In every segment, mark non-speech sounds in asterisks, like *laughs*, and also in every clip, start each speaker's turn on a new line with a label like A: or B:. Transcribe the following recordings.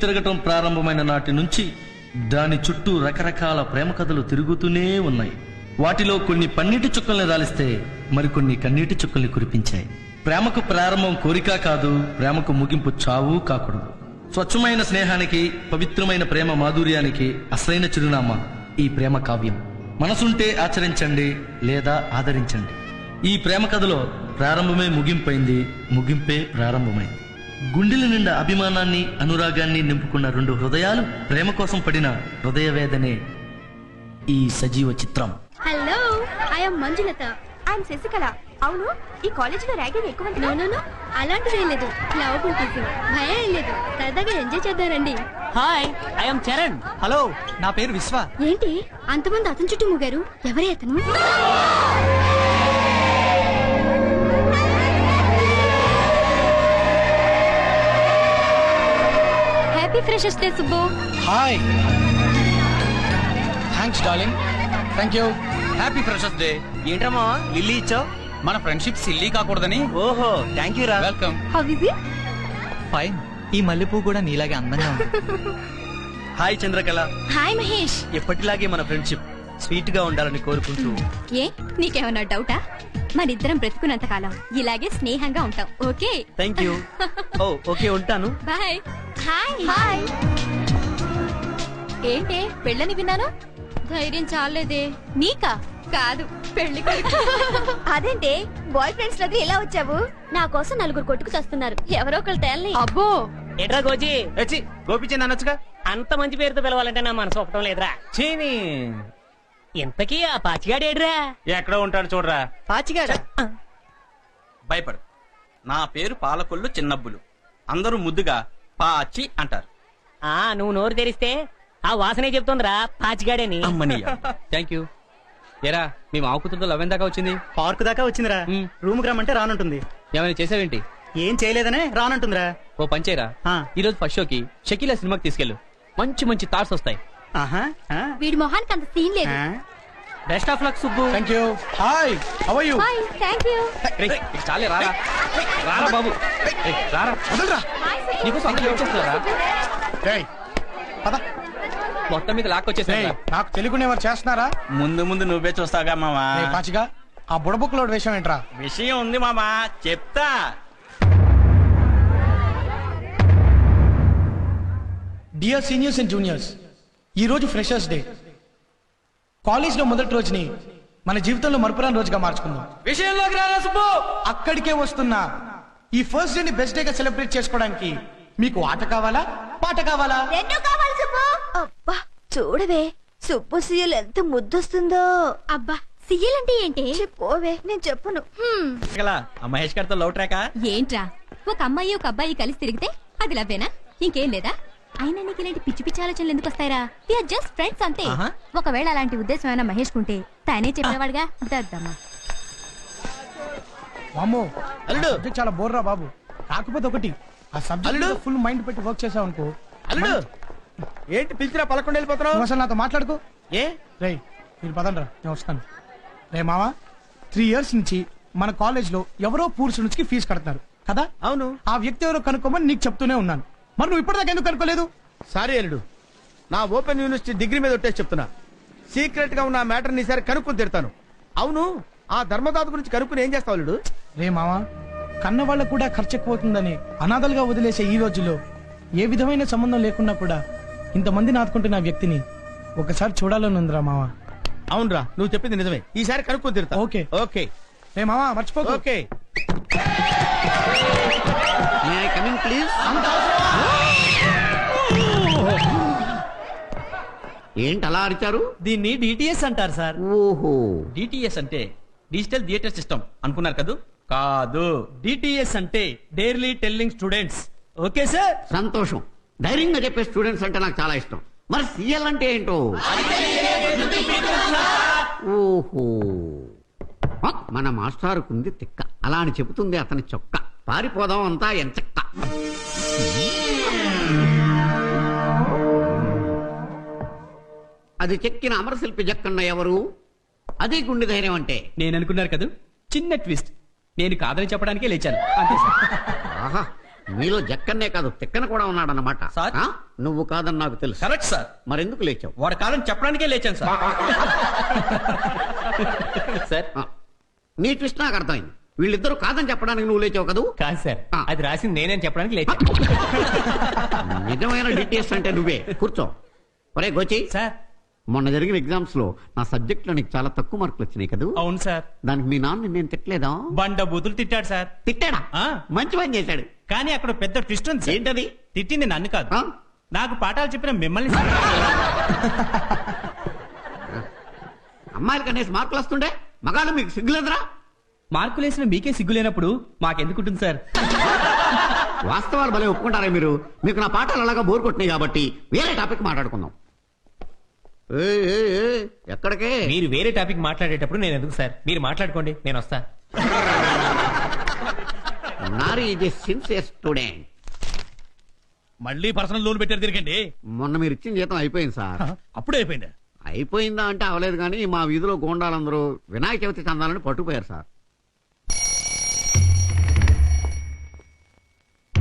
A: తిరగటం ప్రారంభమైన నాటి నుంచి దాని చుట్టూ రకరకాల ప్రేమ కథలు తిరుగుతూనే ఉన్నాయి. వాటిలో కొన్ని పన్నీటి చుక్కల్ని రాలిస్తే మరికొన్ని కన్నీటి చుక్కల్ని కురిపించాయి. ప్రేమకు ప్రారంభం కోరిక కాదు ప్రేమకు ముగింపు చావు కాకూడదు. స్వచ్ఛమైన స్నేహానికి పవిత్రమైన ప్రేమ మాధుర్యానికి అసలైన చిరునామా ఈ ప్రేమ కావ్యం. మనసుంటే ఆచరించండి లేదా ఆదరించండి. ఈ ప్రేమ కథలో ప్రారంభమే ముగింపైంది ముగింపే ప్రారంభమైంది. గుండెల నిండా అభిమానాన్ని అనురాగాన్ని నింపుకున్న రెండు హృదయాలు ప్రేమ కోసం పడిన హృదయ వేదనే ఈ సజీవ చిత్రం.
B: Hello I'm Manjulatha. I'm Sasikala. అవును ఈ కాలేజీలో ర్యాగింగ్ ఎక్కువ నో నో నో అలాంటిది ఏం లేదు టీచింగ్ భయం ఏం లేదు. సరదాగా ఎంజాయ్ చేద్దారండి
C: హాయ్ ఐఎమ్ చరణ్
D: హలో నా పేరు విశ్వ.
B: ఏంటి? అంతమంది అతని చుట్టూ ముగారు. ఎవరే అతను? Happy freshers day Subbu
D: hi thanks darling thank you
E: happy freshers day
C: ఏంట్రమ్మా lily ఇచ్చావు?
D: మన ఫ్రెండ్షిప్ సిల్లీ కాకూడదని.
C: ఓహో థ్యాంక్ యూ రా.
D: Welcome
B: how is it
D: fine ఈ మల్లెపూ కూడా నీలాగే అందంగా ఉంది. *laughs*
C: హాయ్ చంద్రకళ.
B: హాయ్ మహేష్.
C: ఎప్పటిలాగే మన ఫ్రెండ్షిప్ స్వీట్గా ఉండాలని కోరుకుంటూ.
B: ఏ నీకేమన్నా డౌటా? మనిద్దరం బ్రతుకున్నంత కాలం ఇలాగే స్నేహంగా ఉంటాం okay?
C: Thank you oh okay ఉంటాను.
B: బాయ్ హాయ్ హాయ్ ఏంటే పెళ్ళని విన్నాను? ధైర్యం చాలేదే. నీకా? కాదు పెళ్ళి అదేంటే బాయ్ ఫ్రెండ్స్లోకి ఎలా వచ్చావు? నా కోసం నలుగురు కొట్టుకు చేస్తున్నారు. ఎవరో ఒకరు తేలని. అబ్బో!
F: ఎట్రా గోజీ
C: వచ్చి గోపిచంద్ అనొచ్చుగా?
F: అంత మంచి పేరుతో పిలవాలంటే నా మనసు ఒప్పడం లేదురా.
C: చీని.
F: ఇంతకీ ఆ పాచిగాడు ఏడ్రా?
E: ఎక్కడ ఉంటాడు చూడరా.
C: పాచిగాడ?
E: భయపడు. నా పేరు పాలకొల్లు చిన్నబ్బులు. అందరూ ముద్దుగా పాచి అంటారు.
F: ఆ నువ్వు నోరు తెరిస్తే ఆ వాసనే చెప్తుందిరా పాచిగాడని.
E: అమ్మనీయ
G: థ్యాంక్ యూ ఎరా మీ మావ కూతురుతో లవ్ దాకా వచ్చింది?
C: పార్క్ దాకా వచ్చిందిరా.
G: మ్.
C: రూమ్కి రమ్మంటే రానంటుంది.
G: ఏమైనా చేసావేంటి?
C: ఏం చేయలేదనే రానంటుందిరా.
G: ఓ పంచేరా
C: ఆ.
G: ఈ రోజు ఫస్ట్ షోకి షకీలా సినిమాకి తీసుకెళ్ళు. మంచి మంచి థాట్స్ వస్తాయి.
C: ఆహా ఆ,
B: వీడి మొహానికి అంత సీన్ లేదు.
C: ఆ.
G: Best of luck Subbu.
D: Thank you hi how are you
B: hi thank you
G: చాలే రారా. రారా బాబు. రేయ్, రారా.
D: వదలరా.
G: నీకు అందరూ వెయిట్ చేస్తున్నారా?
D: రేయ్ పద.
G: మొత్తం మీద లాక్
D: నాకు తెలుగునే ఎవరు చేస్తున్నారా?
E: ముందు ముందు నువ్వే చూస్తావుగా మామా.
D: రేయ్ పాచిగా ఆ బుడబుక్ లోడ్ వేషం ఏంట్రా?
E: విషయం ఉంది మామా. చెప్తా.
D: డియర్ సీనియర్స్ అండ్ జూనియర్స్ ఈ రోజు ఫ్రెషర్స్ డే కాలేజ్లో మొదటి రోజుని మన జీవితంలో మరపురాని రోజుగా మార్చుకుందాం.
E: విషయంలోకి రారా సుబ్బు.
D: అక్కడికే వస్తున్నా. ఈ ఫస్ట్ డేని బెస్ట్ డేగా సెలబ్రేట్ చేసుకోవడానికి మీకు ఆట కావాలా? పాట కావాలా?
B: రెండు కావాలి సుబ్బు.
H: అబ్బా చూడవే. సుబ్బు సీరియల్ ఎంత ముద్దొస్తుందో.
B: అబ్బా సీఎల్ అంటే ఏంటి?
H: పోవే నేను చెప్పను.
B: హ్మ్,
E: గల, ఆ మహేష్ గారితో లవ్ ట్రాకా?
B: ఏంట్రా? ఒక అమ్మాయి ఒక అబ్బాయి కలిసి తిరిగితే అది లవ్వేనా? ఇంకేం లేదా? అయినా నీకు ఇలాంటి పిచ్చి పిచ్చి ఆలోచనలు ఎందుకు వస్తాయరా? ఆర్ జస్ట్ ఫ్రెండ్స్ అంతే. ఒకవేళ అలాంటి ఉద్దేశం అయినా మహేష్ కుంటే తనే చెప్పేవాడుగా దద్దమ్మా.
D: వామ్మో
C: అల్లుడు.
D: సబ్జెక్ట్ చాలా బోర్రా బాబు. కాకపోతే ఒకటి ఆ సబ్జెక్ట్
C: అల్లుడు.
D: ఫుల్ మైండ్ పెట్టి వర్క్ చేసావు అనుకో.
C: అల్లుడు! ఏంటి పిలిచినా పలకుండా వెళ్ళిపోతున్నావు?
D: నువ్వు అసలు నాతో మాట్లాడుకో.
C: ఏ?
D: రేయ్ మీరు పదండ్రా నేను వస్తాను. రే మావా త్రీ ఇయర్స్ నుంచి మన కాలేజ్లో ఎవరో పూర్ స్టూడెంట్స్కి ఫీజు కడతారు కదా?
C: అవును.
D: ఆ వ్యక్తి ఎవరో కనుక్కోమని నీకు చెప్తూనే ఉన్నాను. మరి నువ్వు ఇప్పటిదాకా ఎందుకు కనుక్కోలేదు?
C: సారీ అల్లుడు నా ఓపెన్ యూనివర్సిటీ డిగ్రీ మీద ఒట్టేసి చెప్తున్నా. సీక్రెట్గా ఉన్న మ్యాటర్ ఈసారి కనుక్కొని తిడతాను. అవును ఆ ధర్మదాత గురించి కనుక్కుని ఏం చేస్తావు అల్లుడు?
D: రే మావా కన్న వాళ్ళకు కూడా ఖర్చు ఎక్కువవుతుందని అనాథలుగా వదిలేసే ఈ రోజుల్లో ఏ విధమైన సంబంధం లేకున్నా కూడా ఇంతమంది నాటుకుంటున్న ఆ వ్యక్తిని ఒకసారి చూడాలని ఉందిరా మావా.
C: అవునరా నువ్వు చెప్పింది నిజమే. ఈసారి కనుక్కొని తిడతా.
D: ఓకే.
C: ఓకే.
D: రే మావా మర్చిపోకు.
C: ఓకే.
I: కమింగ్ ప్లీజ్ ఏంటి అలా అరిచారు?
G: దీన్ని డిటిఎస్ అంటారు సార్.
I: ఓహో.
E: డిటిఎస్ అంటే డిజిటల్ థియేటర్ సిస్టమ్ అనుకున్నారు కదూ? కాదు.
G: డిటిఎస్ అంటే direly telling students okay sir
I: సంతోషం. ధైర్యంగా చెప్పే స్టూడెంట్స్ అంటే నాకు చాలా ఇష్టం. మరి సీఎల్ అంటే ఏంటో? ఓహో. మన మాస్టారుకుంది తిక్క. అలా అని చెబుతుంది అతని చొక్క. పారిపోదాం అంతా ఎంచక్క అది చెక్కిన అమరశిల్పి జక్కన్న ఎవరు? అదే గుండె ధైర్యం అంటే?
G: నేను అనుకున్నారు కదా? చిన్న ట్విస్ట్. నేను కాదని చెప్పడానికే లేచాను. అంతే సార్.
I: ఆహా మీలో జక్కన్నే కాదు తిక్కన కూడా ఉన్నాడన్నమాట.
E: సార్?
I: ఆ? నువ్వు కాదని నాకు తెలుసు.
E: Correct sir.
I: మరెందుకు లేచావు?
E: వాడు కాదని చెప్పడానికే లేచాను సార్. సార్.
I: ఆ. నీ ట్విస్ట్ నాకు అర్థమైంది. వీళ్ళిద్దరూ కాదని చెప్పడానికి నువ్వు లేచావు కదూ?
F: కాదు సార్.
I: ఆ.
F: అది రాసింది నేనేం చెప్పడానికి లేచా
I: నిజమైన డీటెయిల్స్ అంటే నువ్వే. కూర్చో. ఒరే గోచి.
F: సార్.
I: మొన్న జరిగిన ఎగ్జామ్స్లో నా సబ్జెక్ట్లో నీకు చాలా తక్కువ మార్కులు వచ్చినాయి కదూ?
F: అవును సార్.
I: దానికి మీ నాన్న నేను తిట్టలేదా?
F: బండ బూతులు తిట్టాడు సార్.
I: తిట్టాడా?
F: ఆ.
I: మంచి పని చేశాడు.
F: కానీ అక్కడ పెద్ద ట్విస్ట్ ఉంది సార్.
I: ఏంటది?
F: తిట్టింది నన్ను కాదు.
I: ఆ?
F: నాకు పాఠాలు చెప్పిన మిమ్మల్ని సార్.
I: అమ్మాయిలు కనేసి మార్కులు వస్తుండే? మగాళ్ళు మీకు సిగ్గులేదురా
E: మార్కులు వేసిన మీకే సిగ్గు లేనప్పుడు మాకెందుకుంటుంది సార్?
I: వాస్తవాలు భలే ఒప్పుకుంటారా మీరు. మీకు నా పాఠాలు అలాగా బోర్ కొట్టినాయి కాబట్టి వేరే టాపిక్ మాట్లాడుకుందాం. ఎక్కడికే?
F: మీరు వేరే టాపిక్ మాట్లాడేటప్పుడు నేను ఎందుకు సార్? మీరు మాట్లాడుకోండి నేను వస్తా.
I: నారీ ఇది సిన్సియర్ స్టూడెంట్
G: మళ్ళీ పర్సనల్ లోన్ పెట్టారు తిరగండి
I: మొన్న మీరు ఇచ్చిన జీతం అయిపోయింది సార్.
G: అప్పుడే అయిపోయింది?
I: అయిపోయిందా అంటే అవలేదు కానీ మా వీధిలో గోండాలందరూ వినాయక చవితి చందాలని పట్టుకుపోయారు సార్.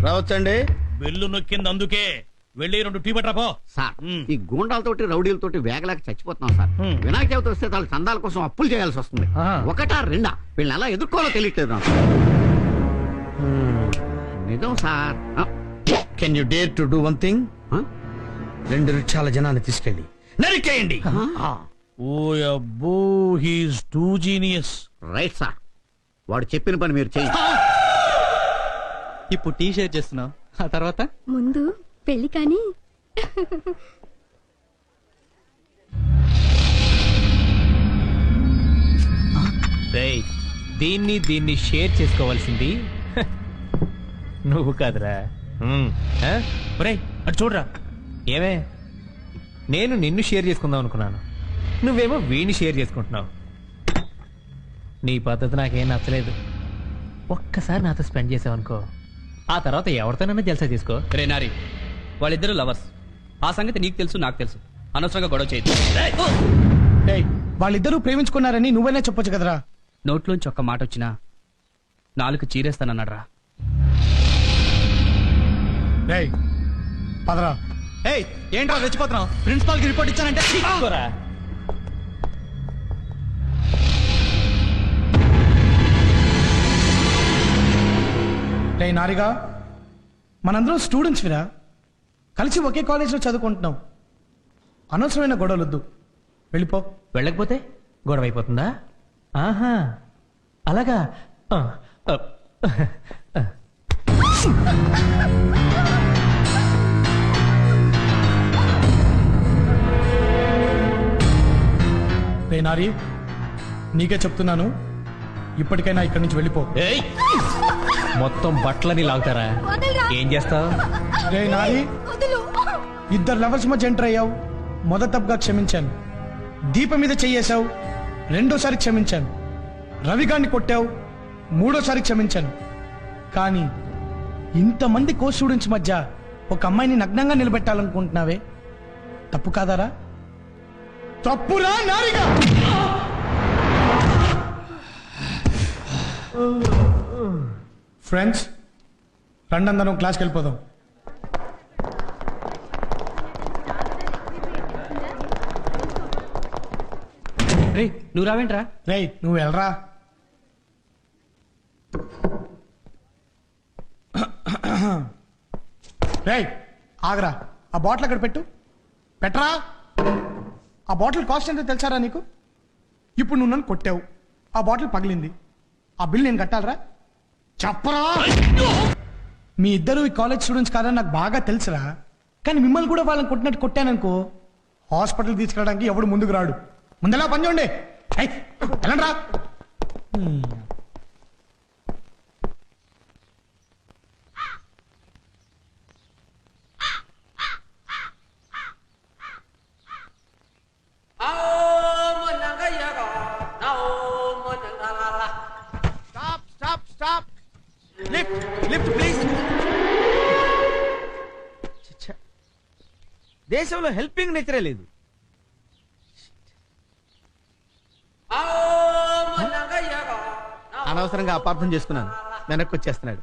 C: రావచ్చండి.
G: బెల్లు నొక్కింది అందుకే. వెళ్ళి రెండు టీ పట్రా పో.
I: సార్
G: మ్మ్.
I: ఈ గూండాలతోటి రౌడీలతోటి వేగలేక చచ్చిపోతున్నాం సార్. వినాయక చవితి వస్తే చాలా చందాల కోసం అప్పులు చేయాల్సి వస్తుంది.
C: ఆ.
I: ఒకటా రెండా? వీళ్ళని ఎలా ఎదుర్కోవాలో తెలియట్లేదు నాకు. నిజం సార్. ఆ,
C: can you dare to do one thing
I: ఆ?
C: రెండు రిక్షాల జనాన్ని తీసుకెళ్ళి నరికేయండి.
G: ఓ అబ్బో he's too genius
I: right sir. వాడు చెప్పిన పని మీరు చేయండి
E: ఇప్పుడు టీ షేర్ చేస్తున్నావు. ఆ తర్వాత?
B: ముందు పెళ్ళి కానీ?
F: రేయ్ దీన్ని దీన్ని షేర్ చేసుకోవాల్సింది. నువ్వు కాదురా. ఉమ్, ఆ? ఒరేయ్ అటు చూడరా. ఏమే? నేను నిన్ను షేర్ చేసుకుందాం అనుకున్నాను. నువ్వేమో వీణ్ణి షేర్ చేసుకుంటున్నావు. నీ పద్ధతి నాకేం నచ్చలేదు. ఒక్కసారి నాతో స్పెండ్ చేసావనుకో. ఆ తర్వాత ఎవరితోనైనా జల్సా తీసుకో.
E: రే నారి వాళ్ళిద్దరు లవర్స్. ఆ సంగతి నీకు తెలుసు నాకు తెలుసు. అనవసరంగా గొడవ చేయదు
D: ఏయ్, వాళ్ళిద్దరూ ప్రేమించుకున్నారని నువ్వైనా చెప్పొచ్చు కదరా?
E: నోట్లోంచి ఒక్క మాట వచ్చినా నాలుగు చీరేస్తానన్నాడ్రా.
D: రేయ్ పదరా.
E: ఏయ్ ఏంట్రా రెచ్చిపోతున్నావు? ప్రిన్సిపాల్కి రిపోర్ట్ ఇచ్చానంటే
F: తీసుకోరా.
D: రే నారిగా మనందరం స్టూడెంట్స్ విరా. కలిసి ఒకే కాలేజీలో చదువుకుంటున్నాం అనవసరమైన గొడవలొద్దు. వెళ్ళిపో.
F: వెళ్ళకపోతే గొడవ అయిపోతుందా? ఆహా. అలాగా. ఆ, ఆ, ఆ.
D: రే నారి నీకే చెప్తున్నాను. ఇప్పటికైనా ఇక్కడి నుంచి వెళ్ళిపో.
F: ఏయ్! మొత్తం బట్టలని లాగుతారా? ఏం చేస్తావు?
D: రే నారి ఇద్దరు లవర్స్ మధ్య ఎంటర్ అయ్యావు. మొదటి తప్పుగా క్షమించాను. దీపం మీద చెయ్యేశావు. రెండోసారి క్షమించాను. రవిగాన్ని కొట్టావు. మూడోసారి క్షమించాను. కానీ ఇంతమంది కో స్టూడెంట్స్ మధ్య ఒక అమ్మాయిని నగ్నంగా నిలబెట్టాలనుకుంటున్నావే? తప్పు కాదారా? తప్పురా నారిగా! ఫ్రెండ్స్ రండి అందరం క్లాస్కి వెళ్ళిపోదాం.
E: రే నువ్వు రావేంట్రా?
D: రేయ్ నువ్వు వెళ్ళరా? రేయ్ ఆగరా. ఆ బాటిల్ అక్కడ పెట్టు. పెట్టరా? ఆ బాటిల్ కాస్ట్ ఎంతో తెలుసారా నీకు? ఇప్పుడు నువ్వు నన్ను కొట్టావు. ఆ బాటిల్ పగిలింది. ఆ బిల్ నేను కట్టాలరా? చెప్పరా? మీ ఇద్దరు ఈ కాలేజ్ స్టూడెంట్స్ కాదని నాకు బాగా తెలుసురా. కానీ మిమ్మల్ని కూడా వాళ్ళని కొట్టినట్టు కొట్టాననుకో. హాస్పిటల్ తీసుకెళ్ళడానికి ఎవడు ముందుకు రాడు? ముందెలా పని చూడండి. ఏయ్, వెళ్ళండి రా.
C: Stop stop stop. Lift lift please. దేశంలో హెల్పింగ్ నేచరే లేదు. అనవసరంగా అపార్థం చేసుకున్నాను. వెనక్కి వచ్చేస్తున్నాడు.